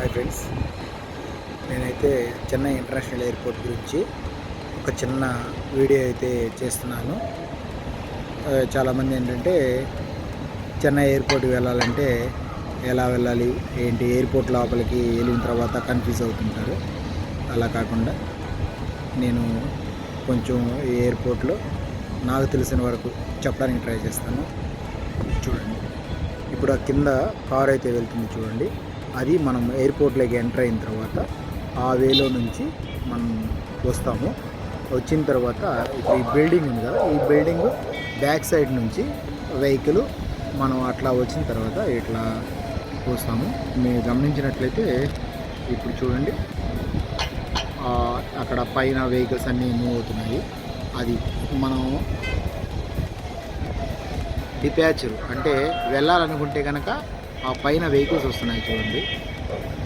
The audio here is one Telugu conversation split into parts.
హాయ్ ఫ్రెండ్స్ నేనైతే చెన్నై ఇంటర్నేషనల్ ఎయిర్పోర్ట్ గురించి ఒక చిన్న వీడియో అయితే చేస్తున్నాను. చాలామంది ఏంటంటే చెన్నై ఎయిర్పోర్ట్కి వెళ్ళాలంటే ఎలా వెళ్ళాలి ఏంటి ఎయిర్పోర్ట్ లోపలికి వెళ్ళిన తర్వాత కన్ఫ్యూజ్ అవుతుంటారు. అలా కాకుండా నేను కొంచెం ఈ ఎయిర్పోర్ట్లో నాకు తెలిసిన వరకు చెప్పడానికి ట్రై చేస్తాను. చూడండి. ఇప్పుడు ఆ కింద కార్ అయితే వెళ్తుంది చూడండి. అది మనం ఎయిర్పోర్ట్లోకి ఎంటర్ అయిన తర్వాత ఆ వేలో నుంచి మనం వస్తాము. వచ్చిన తర్వాత ఈ బిల్డింగ్ ఉంది కదా ఈ బిల్డింగ్ బ్యాక్ సైడ్ నుంచి వెహికల్ మనం అట్లా వచ్చిన తర్వాత ఇట్లా వస్తాము. మీరు గమనించినట్లయితే ఇప్పుడు చూడండి. అక్కడ పైన వెహికల్స్ అన్నీ మూవ్ అవుతున్నాయి. అది మనం డిపాచర్ అంటే వెళ్ళాలనుకుంటే కనుక ఆ పైన వెహికల్స్ వస్తున్నాయి చూడండి.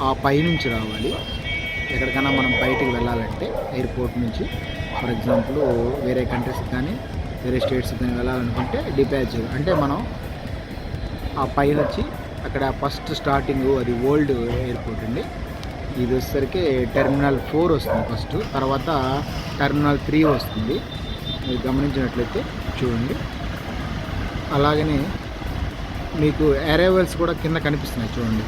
ఆ పైనుంచి రావాలి. ఎక్కడికైనా మనం బయటికి వెళ్ళాలంటే ఎయిర్పోర్ట్ నుంచి ఫర్ ఎగ్జాంపుల్ వేరే కంట్రీస్కి కానీ వేరే స్టేట్స్కి కానీ వెళ్ళాలనుకుంటే డిపాచ్. అంటే మనం ఆ పైన వచ్చి అక్కడ ఫస్ట్ స్టార్టింగ్ అది ఓల్డ్ ఎయిర్పోర్ట్ అండి. ఇది వచ్చేసరికి టెర్మినల్ ఫోర్ వస్తుంది ఫస్ట్. తర్వాత టెర్మినల్ త్రీ వస్తుంది. మీరు గమనించినట్లయితే చూడండి. అలాగనే మీకు అరైవల్స్ కూడా కింద కనిపిస్తున్నాయి చూడండి.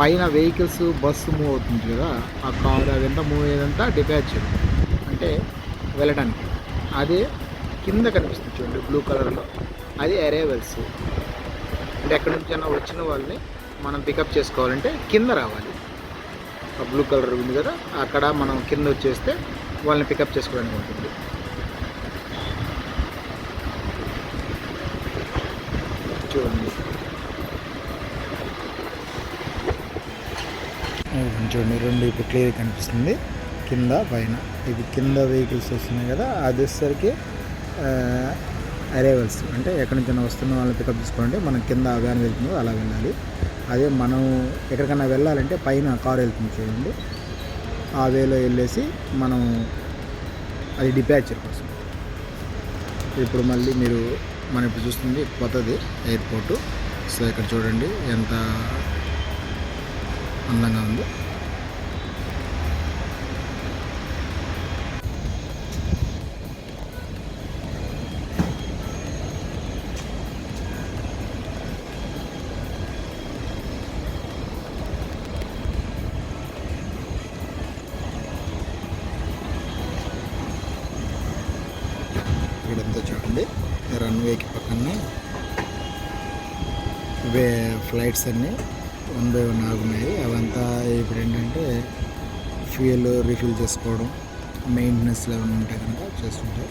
పైన వెహికల్స్ బస్సు మూవ్ అవుతుంది కదా ఆ కార్ అదంతా మూవ్ అయ్యేదంతా డిపాచ్ అంటే వెళ్ళడానికి. అదే కింద కనిపిస్తుంది చూడండి బ్లూ కలర్లో అది అరైవల్స్ అంటే ఎక్కడి నుంచైనా వచ్చిన వాళ్ళని మనం పికప్ చేసుకోవాలంటే కింద రావాలి. ఆ బ్లూ కలర్ ఉంది కదా అక్కడ మనం కింద వచ్చేస్తే వాళ్ళని పికప్ చేసుకోవడానికి ఉంటుంది. చూడండి. చూడండి రెండు ఇప్పుడు క్లియర్ కనిపిస్తుంది. కింద పైన. ఇది కింద వెహికల్స్ వస్తున్నాయి కదా అది వచ్చేసరికి అరైవల్స్ అంటే ఎక్కడి నుంచి వస్తున్న వాళ్ళని పికప్ చేసుకోండి మనం కింద వ్యాన్ వెళ్తుందో అలా వెళ్ళాలి. అదే మనం ఎక్కడికైనా వెళ్ళాలంటే పైన కార్ వెళ్తుంది చూడండి. ఆ వేలో వెళ్ళేసి మనం అది డిపాచర్ కోసం. ఇప్పుడు మళ్ళీ మీరు మనం ఇప్పుడు చూస్తుంది కొత్తది ఎయిర్పోర్టు సో ఇక్కడ చూడండి ఎంత అందంగా ఉందో. ఇక్కడంతా చూడండి. రన్వేకి పక్కనే వే ఫ్లైట్స్ అన్నీ వన్ బై వన్ ఆగున్నాయి. అవంతా ఇప్పుడు ఏంటంటే ఫ్యూయల్ రీఫిల్ చేసుకోవడం మెయింటెనెన్స్లో ఏమైనా ఉంటే కనుక చేస్తుంటాయి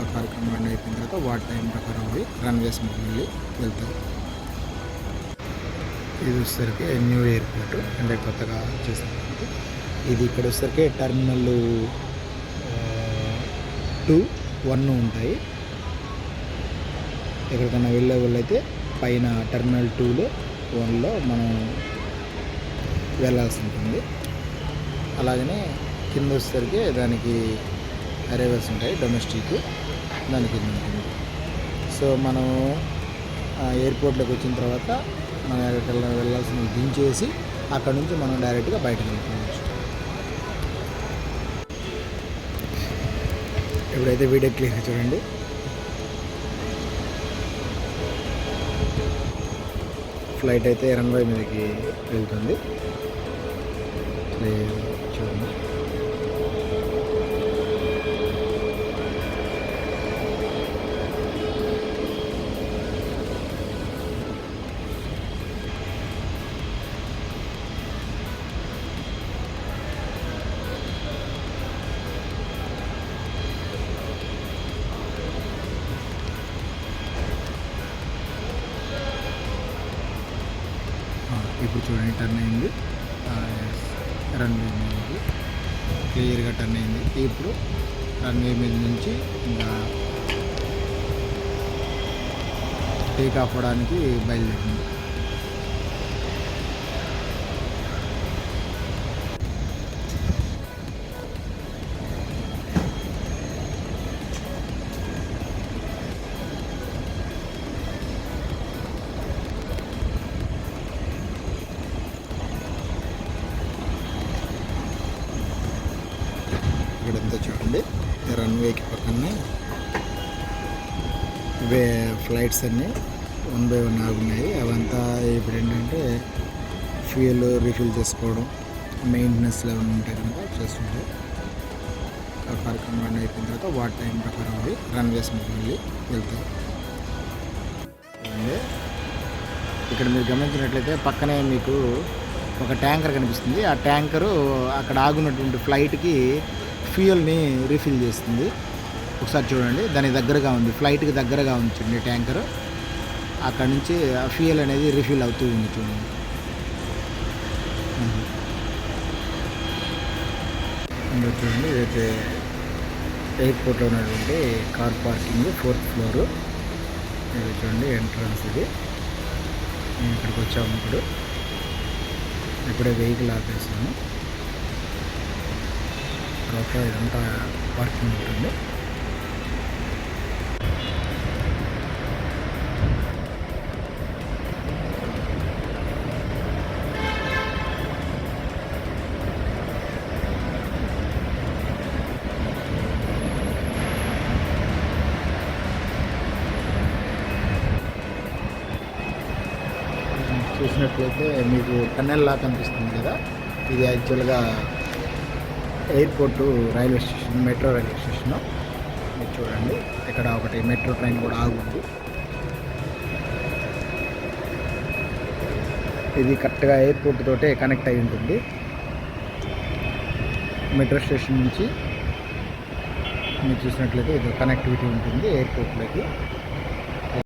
ఆ కార్యక్రమం అన్నీ అయిపోయిన తర్వాత వాటి టైం ప్రకారం అవి రన్వేస్ మళ్ళీ వెళ్తాయి ఇది వచ్చేసరికి న్యూ ఎయిర్పోర్ట్ అంటే కొత్తగా చేసినటువంటి. ఇది ఇక్కడ వచ్చేసరికి టర్మినల్ టూ వన్ ఉంటాయి. ఎక్కడికైనా వెళ్ళే వాళ్ళైతే పైన టెర్మినల్ టూలో వన్లో మనం వెళ్ళాల్సి ఉంటుంది. అలాగనే కింద వచ్చేసరికి దానికి అరైవల్స్ ఉంటాయి డొమెస్టిక్ దాని కింద ఉంటుంది. సో మనం ఆ, ఎయిర్పోర్ట్లోకి వచ్చిన తర్వాత మనం ఎక్కడికి వెళ్ళాల్సిన దించేసి అక్కడ నుంచి మనం డైరెక్ట్గా బయటకు వెళ్ళిపోవచ్చు ఇప్పుడైతే వీడియో క్లియర్ చూడండి. ఫ్లైట్ అయితే రన్వే మీదకి వెళ్తుంది. చూడండి. ఇప్పుడు చూడండి టర్న్ అయింది రన్వే మీద క్లియర్గా టర్న్ అయింది. ఇప్పుడు రన్వే మీద నుంచి ఇంకా టేక్ ఆఫ్ అవ్వడానికి బయలుదేరింది. రన్వేకి పక్కనే వే ఫ్లైట్స్ అన్నీ వన్ బై వన్ ఆగున్నాయి. అవంతా ఇప్పుడు ఏంటంటే ఫ్యూయల్ రీఫిల్ చేసుకోవడం మెయింటెనెన్స్ లెవెల్ ఉంటాయి కనుక చేస్తుంటాయి ఆ కార్యక్రమం రన్ అయిపోయిన తర్వాత వాటి టైం ప్రకారం అవి రన్ చేసుకుంటూ వెళ్ళి వెళ్తాయి ఇక్కడ మీరు గమనించినట్లయితే పక్కనే మీకు ఒక ట్యాంకర్ కనిపిస్తుంది. ఆ ట్యాంకరు అక్కడ ఆగున్నటువంటి ఫ్లైట్కి ఫ్యూయల్ని రీఫిల్ చేస్తుంది. ఒకసారి చూడండి. దాని దగ్గరగా ఉంది. ఫ్లైట్కి దగ్గరగా ఉంది చూడండి ట్యాంకర్. అక్కడ నుంచి ఆ ఫ్యూయల్ అనేది రీఫిల్ అవుతూ ఉంది చూడండి. ఇంకా చూడండి. ఇదైతే ఎయిర్పోర్ట్లో ఉన్నటువంటి కార్ పార్కింగ్ ఫోర్త్ ఫ్లోరు. ఇది చూడండి ఎంట్రన్స్ ఇది. మేము ఇక్కడికి వచ్చాము ఇప్పుడు. ఇప్పుడే వెహికల్ ఆపేసాము. తర్వాత ఇదంతా పార్కింగ్ ఉంటుంది. చూసినట్లయితే మీకు టన్నెల్లా కనిపిస్తుంది కదా. ఇది యాక్చువల్గా airport railway station metro railway station మీరు చూడండి ఇక్కడ ఒకటి మెట్రో ట్రైన్ కూడా ఆగుంది. ఇది కరెక్ట్గా ఎయిర్పోర్ట్ తోటే కనెక్ట్ అయి ఉంటుంది. మెట్రో స్టేషన్ నుంచి మీరు చూసినట్లయితే ఇది కనెక్టివిటీ ఉంటుంది ఎయిర్పోర్ట్లోకి.